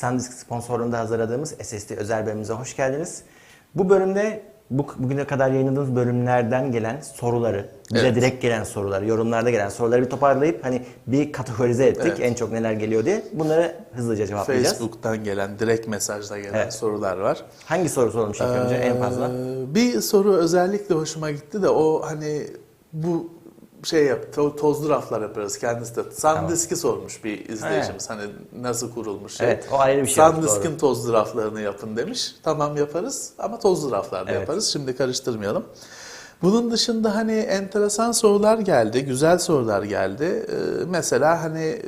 SanDisk sponsorluğunda hazırladığımız SSD özel bölümümüze hoş geldiniz. Bu bölümde bu, bugüne kadar yayınladığımız bölümlerden gelen soruları, bize Evet. direkt gelen soruları, yorumlarda gelen soruları bir toparlayıp hani bir kategorize ettik Evet. en çok neler geliyor diye. Bunları hızlıca cevaplayacağız. Facebook'tan gelen, direkt mesajla gelen Evet. sorular var. Hangi soru sorulmuş ilk önce en fazla? Ee, Bir soru özellikle hoşuma gitti de o hani bu şey yap, to- tozlu raflar yaparız kendisi de. SanDisk'i sormuş bir izleyicimiz. Hani nasıl kurulmuş şey. Evet, o ayrı bir şey SanDisk'in tozlu raflarını yapın demiş. Tamam yaparız ama tozlu raflarda Evet. yaparız. Şimdi karıştırmayalım. Bunun dışında hani enteresan sorular geldi, güzel sorular geldi. Ee, mesela hani e,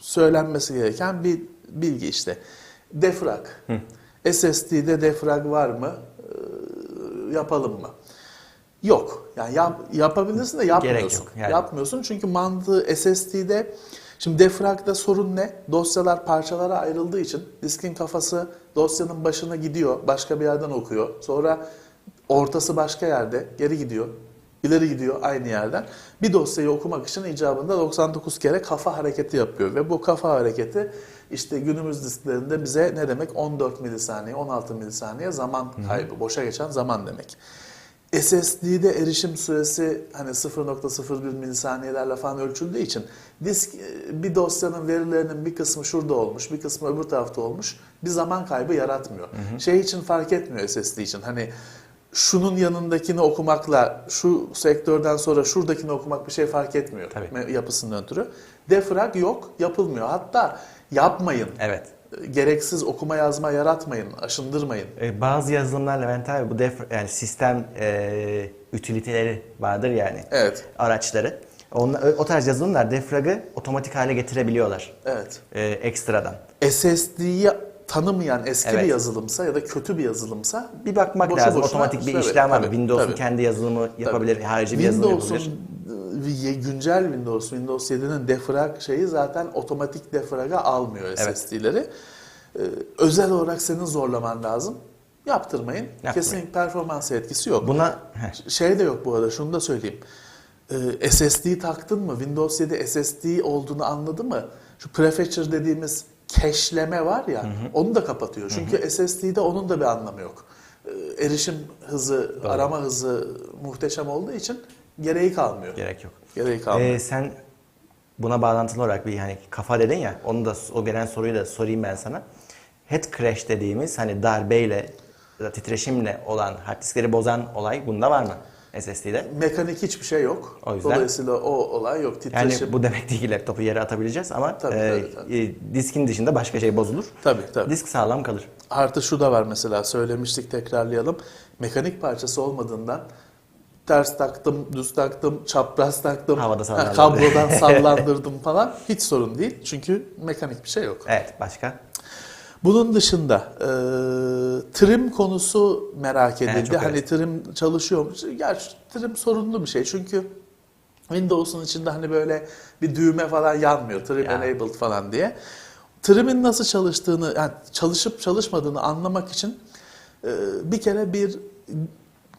söylenmesi gereken bir bilgi işte. Defrag. SSD'de defrag var mı? Ee, yapalım mı? Yok. Yani yap, yapabilirsin de yapmıyorsun. yok, yani. Yapmıyorsun çünkü mantığı SSD'de Şimdi defragda sorun ne? Dosyalar parçalara ayrıldığı için diskin kafası dosyanın başına gidiyor, başka bir yerden okuyor. Sonra ortası başka yerde, geri gidiyor, ileri gidiyor aynı yerden. Bir dosyayı okumak için icabında 99 kere kafa hareketi yapıyor ve bu kafa hareketi işte günümüz disklerinde bize ne demek? 14 milisaniye, 16 milisaniye zaman kaybı, boşa geçen zaman demek. SSD'de erişim süresi hani 0.01 milisaniyelerle falan ölçüldüğü için disk e, bir dosyanın verilerinin bir kısmı şurada olmuş, bir kısmı öbür tarafta olmuş. Bir zaman kaybı yaratmıyor. Şey için fark etmiyor SSD için. Hani şunun yanındakini okumakla şu sektörden sonra şuradakini okumak bir şey fark etmiyor Tabii. yapısından ötürü. Defrag yok, yapılmıyor. Hatta yapmayın. Evet. Gereksiz okuma yazma yaratmayın, aşındırmayın. Ee, Bazı yazılımlar Levent abi bu def yani sistem e, utiliteleri vardır yani. Evet. Araçları. Onlar, o tarz yazılımlar defragı otomatik hale getirebiliyorlar. Evet. e, ekstradan. SSD'yi tanımayan eski Evet. bir yazılımsa ya da kötü bir yazılımsa Bir bakmak boşu lazım. boşuna- Otomatik bir işlem var mı? Windows'un tabii. kendi yazılımı yapabilir, harici bir yazılım yapabilir. Güncel Windows, Windows 7'nin defrag şeyi zaten otomatik defraga almıyor Evet. SSD'leri. Ee, özel olarak senin zorlaman lazım. Yaptırmayın. Yaptırmayın. Kesinlikle performans etkisi yok. Buna heh, Şey de yok bu arada şunu da söyleyeyim. Ee, SSD taktın mı? Windows 7 SSD olduğunu anladı mı? Şu prefetcher dediğimiz cache'leme var ya onu da kapatıyor. Çünkü SSD'de onun da bir anlamı yok. Ee, erişim hızı, arama hızı muhteşem olduğu için gereği kalmıyor. gerek yok. Gereği kalmıyor. Ee, sen buna bağlantılı olarak bir hani kafa dedin ya, onu da o gelen soruyu da sorayım ben sana. Head crash dediğimiz hani darbeyle ya da titreşimle olan hard diskleri bozan olay bunda var mı SSD'de? Mekanik hiçbir şey yok. O yüzden- Dolayısıyla o olay yok. Yani Titreşim. bu demek değil ki laptopu yere atabileceğiz ama Tabii, e, tabii, tabii. e, diskin dışında başka şey bozulur. Tabii tabii. Disk sağlam kalır. Artı şu da var mesela söylemiştik tekrarlayalım. Mekanik parçası olmadığından ters taktım, düz taktım, çapraz taktım, Havada ha, kablodan sallandırdım falan hiç sorun değil. Çünkü mekanik bir şey yok. Evet, başka? Bunun dışında e, trim konusu merak Evet, edildi. çok hani evet. trim çalışıyor mu? Gerçi trim sorunlu bir şey. Çünkü Windows'un içinde hani böyle bir düğme falan yanmıyor. Trim Ya. enabled falan diye. Trim'in nasıl çalıştığını, yani çalışıp çalışmadığını anlamak için e, bir kere bir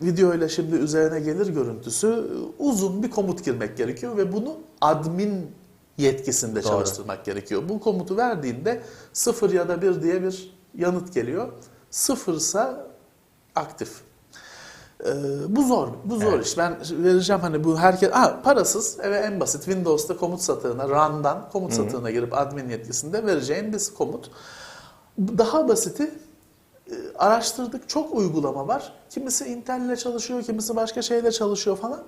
videoyla şimdi üzerine gelir görüntüsü uzun bir komut girmek gerekiyor ve bunu admin yetkisinde Doğru. çalıştırmak gerekiyor. Bu komutu verdiğinde 0 ya da 1 diye bir yanıt geliyor. Sıfırsa aktif. Ee, bu zor, bu zor Evet. iş. Ben vereceğim hani bu herkes, ha, parasız eve en basit Windows'ta komut satığına, run'dan komut satığına girip admin yetkisinde vereceğin bir komut. Daha basiti araştırdık. Çok uygulama var. Kimisi Intel ile çalışıyor, kimisi başka şeyle çalışıyor falan.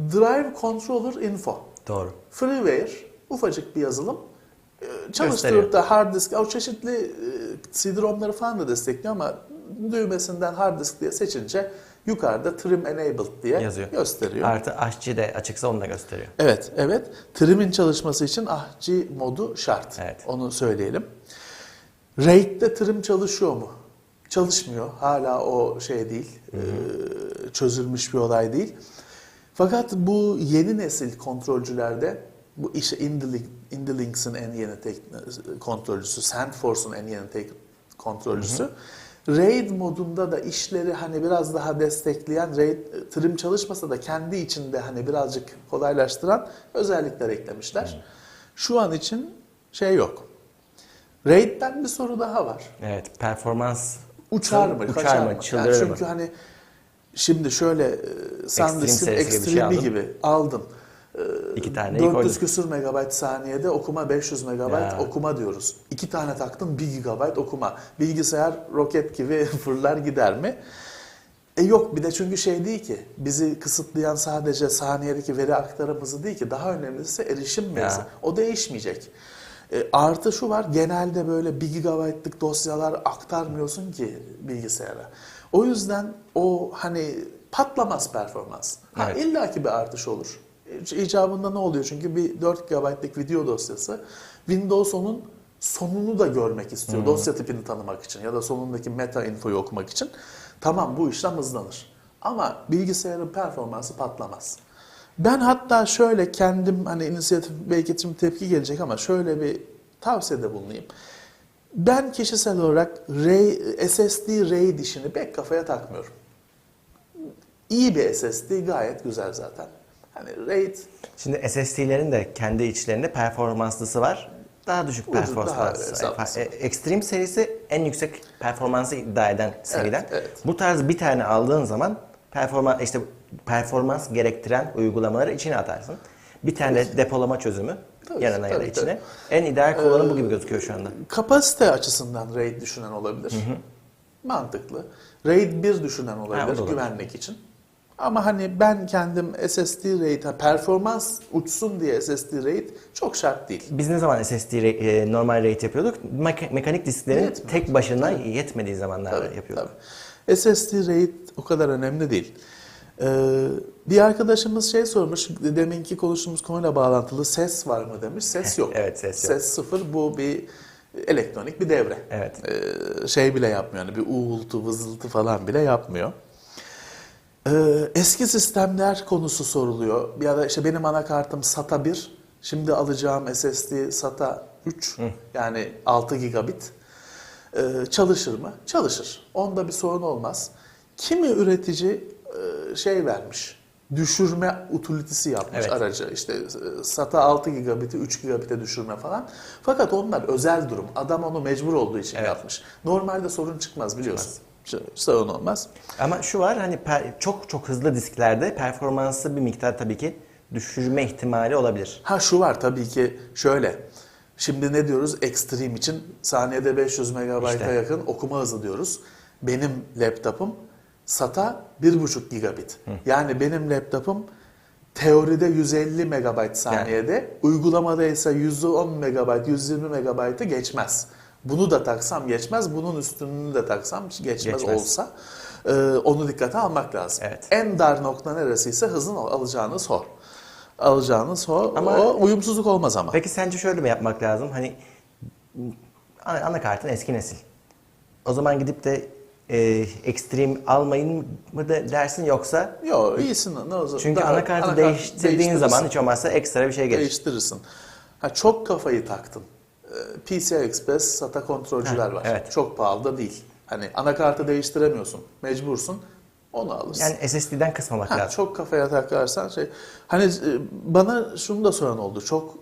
Drive Controller Info. Doğru. Freeware, ufacık bir yazılım. E. Çalıştırıp da hard disk, o çeşitli e, CD-ROM'ları falan da destekliyor ama düğmesinden hard disk diye seçince yukarıda trim enabled diye Yazıyor. gösteriyor. Artı aşçı de açıksa onu da gösteriyor. Evet, evet. Trim'in çalışması için ahci modu şart. Evet. Onu söyleyelim. RAID'de trim çalışıyor mu? Çalışmıyor. Hala o şey değil. e, çözülmüş bir olay değil. Fakat bu yeni nesil kontrolcülerde bu işte Indilink, Indilinks'in en yeni tek, kontrolcüsü, SandForce'un en yeni tek kontrolcüsü. RAID modunda da işleri hani biraz daha destekleyen, RAID trim çalışmasa da kendi içinde hani birazcık kolaylaştıran özellikler eklemişler. Şu an için şey yok. RAID'den bir soru daha var. Evet, performans Uçar mı? Uçar kaçar mı? mı? Yani Çıldırır çünkü mı? hani şimdi şöyle e, SanDisk'in gibi bir şey aldın. gibi aldın. iki tane 400 koydun. küsür megabayt saniyede okuma 500 megabayt Ya. okuma diyoruz. İki tane taktın 1 gigabayt okuma. Bilgisayar roket gibi fırlar gider mi? E yok bir de çünkü şey değil ki bizi kısıtlayan sadece saniyedeki veri aktarım hızı değil ki daha önemlisi erişim hızı. O değişmeyecek. E, artı şu var genelde böyle 1 gigabaytlık dosyalar aktarmıyorsun ki bilgisayara. O yüzden o hani patlamaz performans. Ha, Evet. İlla ki bir artış olur. İcabında ne oluyor? Çünkü bir 4 GB'lık video dosyası Windows onun sonunu da görmek istiyor. Dosya tipini tanımak için ya da sonundaki meta infoyu okumak için. Tamam bu işlem hızlanır. Ama bilgisayarın performansı patlamaz. Ben hatta şöyle kendim hani inisiyatif belki şimdi tepki gelecek ama şöyle bir tavsiyede bulunayım. Ben kişisel olarak RAID, SSD RAID işini pek kafaya takmıyorum. İyi bir SSD gayet güzel zaten. Hani RAID Şimdi SSD'lerin de kendi içlerinde performanslısı var. Daha düşük Ucuz, performans. daha var. hesaplısı. E, Extreme serisi en yüksek performansı iddia eden seriden. evet. Bu tarz bir tane aldığın zaman performans işte performans gerektiren uygulamaları içine atarsın. Bir tane de depolama çözümü Tabii, yanına ya da tabii, içine. tabii. En ideal kullanım bu gibi gözüküyor şu anda. kapasite açısından RAID düşünen olabilir. Mantıklı. RAID 1 düşünen olabilir Ha, güvenlik için. Ama hani ben kendim SSD RAID, ha, performans uçsun diye SSD RAID çok şart değil. Biz ne zaman SSD e, normal rate yapıyorduk? Meka- mekanik disklerin Yetmiyor. tek başına yetmediği zamanlarda Tabii, yapıyorduk. tabii. SSD RAID o kadar önemli değil. Ee, bir arkadaşımız şey sormuş, deminki konuştuğumuz konuyla bağlantılı ses var mı demiş. Ses yok. Evet, ses yok. Ses sıfır, bu bir elektronik bir devre. Evet. Ee, şey bile yapmıyor, yani bir uğultu, vızıltı falan bile yapmıyor. Ee, eski sistemler konusu soruluyor. Ya da işte benim anakartım SATA 1, şimdi alacağım SSD SATA 3, yani 6 gigabit. Ee, çalışır mı? Çalışır. Onda bir sorun olmaz. Kimi üretici şey vermiş, düşürme utilitesi yapmış Evet. aracı. İşte e, SATA 6 gigabit'i 3 gigabit'e düşürme falan. Fakat onlar özel durum. Adam onu mecbur olduğu için Evet. yapmış. Normalde sorun çıkmaz biliyorsun. Sorun olmaz. Ama şu var hani çok çok hızlı disklerde performansı bir miktar tabii ki düşürme ihtimali olabilir. Ha şu var tabii ki şöyle. Şimdi ne diyoruz? Extreme için saniyede 500 megabayta İşte. yakın okuma hızı diyoruz. Benim laptopum SATA 1.5 gigabit. Yani benim laptopum teoride 150 megabayt saniyede, uygulamada ise 110 megabayt, 120 megabaytı geçmez. Bunu da taksam geçmez, bunun üstününü de taksam geçmez, Geçmez. olsa e, onu dikkate almak lazım. Evet. En dar nokta neresiyse hızın al- alacağınız o. Alacağınız o. Ama- o uyumsuzluk olmaz ama. Peki sence şöyle mi yapmak lazım? Hani ana- anakartın eski nesil. O zaman gidip de e, Extreme almayın mı de dersin yoksa Yok iyisin. Ne olacak? çünkü Daha- anakartı anakart değiştirdiğin zaman hiç olmazsa ekstra bir şey gelir. değiştirirsin. Ha, çok kafayı taktın. Ee, PCI Express SATA kontrolcüler Ha, var. evet. Çok pahalı da değil. Hani anakartı değiştiremiyorsun. Mecbursun. Onu alırsın. Yani SSD'den kısmamak Ha, lazım. çok kafaya takarsan şey. Hani e, bana şunu da soran oldu. Çok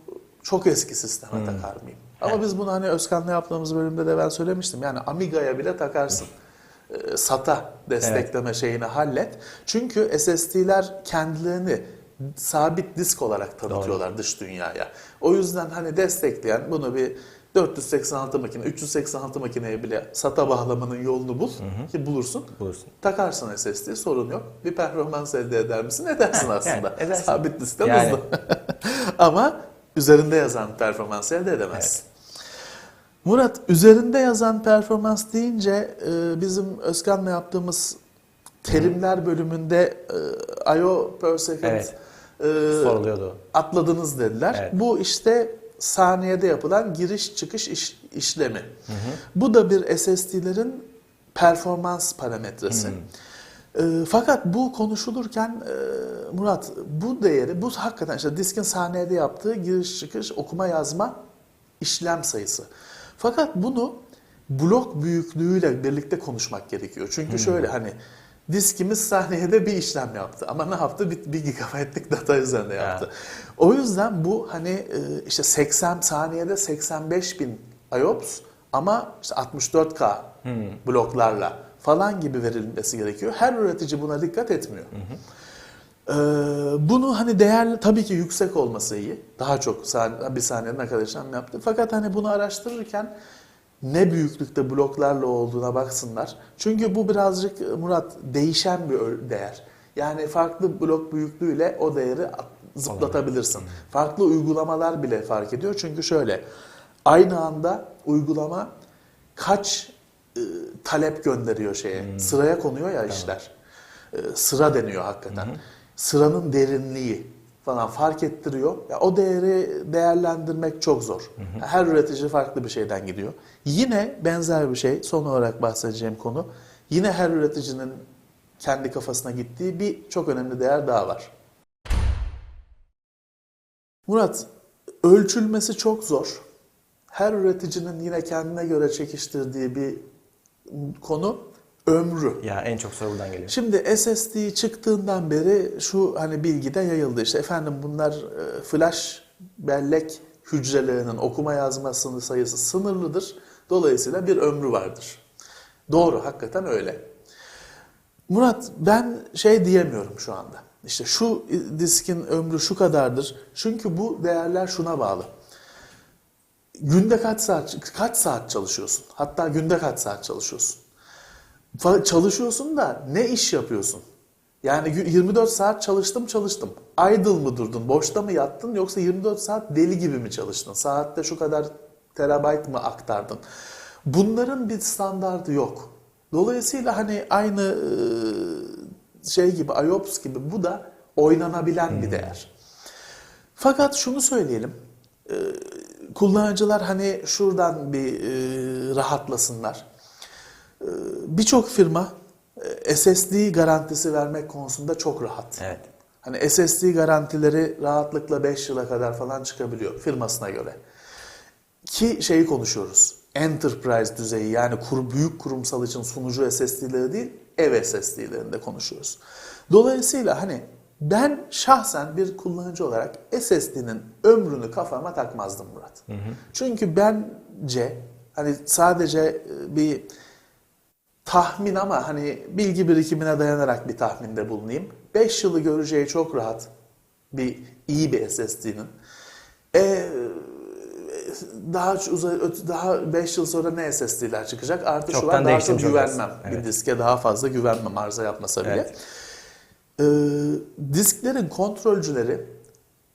çok eski sisteme Hmm. takar mıyım? Ama biz bunu hani Özkan'la yaptığımız bölümde de ben söylemiştim. Yani Amiga'ya bile takarsın. E, SATA destekleme şeyini hallet. Çünkü SSD'ler kendilerini sabit disk olarak tanıtıyorlar dış dünyaya. O yüzden hani destekleyen bunu bir 486 makine, 386 makineye bile SATA bağlamanın yolunu bul ki bulursun. Bulursun. Takarsın SSD sorun yok. Bir performans elde eder misin? Edersin aslında. edersin. Sabit diskten Yani. hızlı. Ama üzerinde yazan performans elde edemezsin. Murat, üzerinde yazan performans deyince e, bizim Özkan'la yaptığımız terimler bölümünde e, IO per second Evet. e, Soruluyordu. atladınız dediler. Evet. Bu işte saniyede yapılan giriş çıkış iş- işlemi. Bu da bir SSD'lerin performans parametresi. E, fakat bu konuşulurken e, Murat bu değeri bu hakikaten işte diskin saniyede yaptığı giriş çıkış okuma yazma işlem sayısı. Fakat bunu blok büyüklüğüyle birlikte konuşmak gerekiyor. Çünkü şöyle hani diskimiz saniyede bir işlem yaptı ama ne yaptı? Bir, bir gigabaytlık data üzerinde yaptı. O yüzden bu hani e, işte 80 saniyede 85 bin IOPS ama işte 64K bloklarla falan gibi verilmesi gerekiyor. Her üretici buna dikkat etmiyor. Ee, bunu hani değerli tabii ki yüksek olması iyi. Daha çok saniye, bir saniye ne kadar işlem yaptı. Fakat hani bunu araştırırken ne büyüklükte bloklarla olduğuna baksınlar. Çünkü bu birazcık Murat değişen bir değer. Yani farklı blok büyüklüğüyle o değeri at- zıplatabilirsin. Farklı uygulamalar bile fark ediyor. Çünkü şöyle aynı anda uygulama kaç e, talep gönderiyor şeye. Sıraya konuyor ya işler. E, sıra deniyor hakikaten. Sıranın derinliği falan fark ettiriyor. Ya o değeri değerlendirmek çok zor. Her üretici farklı bir şeyden gidiyor. Yine benzer bir şey son olarak bahsedeceğim konu. Yine her üreticinin kendi kafasına gittiği bir çok önemli değer daha var. Murat, ölçülmesi çok zor. Her üreticinin yine kendine göre çekiştirdiği bir konu ömrü. Ya en çok soru buradan geliyor. Şimdi SSD çıktığından beri şu hani bilgi de yayıldı işte efendim bunlar e, flash bellek hücrelerinin okuma yazmasının sayısı sınırlıdır. Dolayısıyla bir ömrü vardır. Doğru hakikaten öyle. Murat ben şey diyemiyorum şu anda. İşte şu diskin ömrü şu kadardır. Çünkü bu değerler şuna bağlı. Günde kaç saat kaç saat çalışıyorsun? Hatta günde kaç saat çalışıyorsun? Çalışıyorsun da ne iş yapıyorsun? Yani gü- 24 saat çalıştım çalıştım. Idle mı durdun? Boşta mı yattın? Yoksa 24 saat deli gibi mi çalıştın? Saatte şu kadar terabayt mı aktardın? Bunların bir standardı yok. Dolayısıyla hani aynı e, şey gibi IOPS gibi bu da oynanabilen bir değer. Fakat şunu söyleyelim. e, Kullanıcılar hani şuradan bir e, rahatlasınlar. E, Birçok firma e, SSD garantisi vermek konusunda çok rahat. Evet. Hani SSD garantileri rahatlıkla 5 yıla kadar falan çıkabiliyor firmasına göre. Ki şeyi konuşuyoruz. Enterprise düzeyi yani kur, büyük kurumsal için sunucu SSD'leri değil, ev SSD'lerinde konuşuyoruz. Dolayısıyla hani ben şahsen bir kullanıcı olarak SSD'nin ömrünü kafama takmazdım Murat. Çünkü bence hani sadece e, bir tahmin ama hani bilgi birikimine dayanarak bir tahminde bulunayım. 5 yılı göreceği çok rahat bir iyi bir SSD'nin. E, daha daha 5 yıl sonra ne SSD'ler çıkacak? Artı şu Çoktan var daha çok güvenmem. Bir Evet. diske daha fazla güvenmem arıza yapmasa bile. Evet. Ee, disklerin kontrolcüleri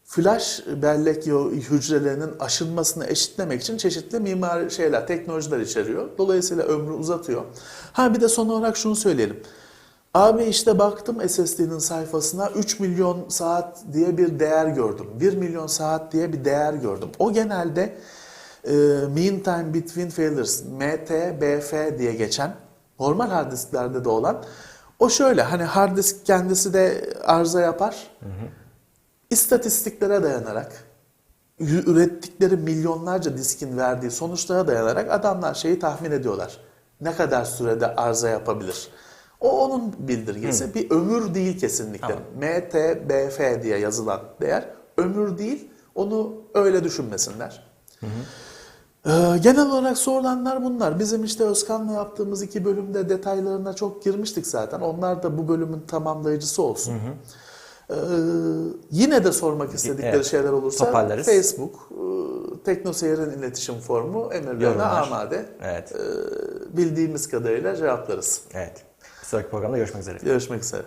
flash bellek yo- hücrelerinin aşınmasını eşitlemek için çeşitli mimari şeyler, teknolojiler içeriyor. Dolayısıyla ömrü uzatıyor. Ha bir de son olarak şunu söyleyelim. Abi işte baktım SSD'nin sayfasına 3 milyon saat diye bir değer gördüm. 1 milyon saat diye bir değer gördüm. O genelde e, mean time between failures, MTBF diye geçen normal hard disklerde de olan o şöyle hani hard disk kendisi de arıza yapar. İstatistiklere dayanarak ürettikleri milyonlarca diskin verdiği sonuçlara dayanarak adamlar şeyi tahmin ediyorlar. Ne kadar sürede arıza yapabilir? O onun bildirgesi. Bir ömür değil kesinlikle. Tamam. MTBF diye yazılan değer ömür değil. Onu öyle düşünmesinler. Ee, genel olarak sorulanlar bunlar. Bizim işte Özkan'la yaptığımız iki bölümde detaylarına çok girmiştik zaten. Onlar da bu bölümün tamamlayıcısı olsun. Ee, yine de sormak istedikleri Evet. şeyler olursa Toparlarız. Facebook, e, Teknoseyir'in iletişim formu emirlerine amade. Evet. Ee, bildiğimiz kadarıyla cevaplarız. Evet. Bir sonraki programda görüşmek üzere. Görüşmek üzere.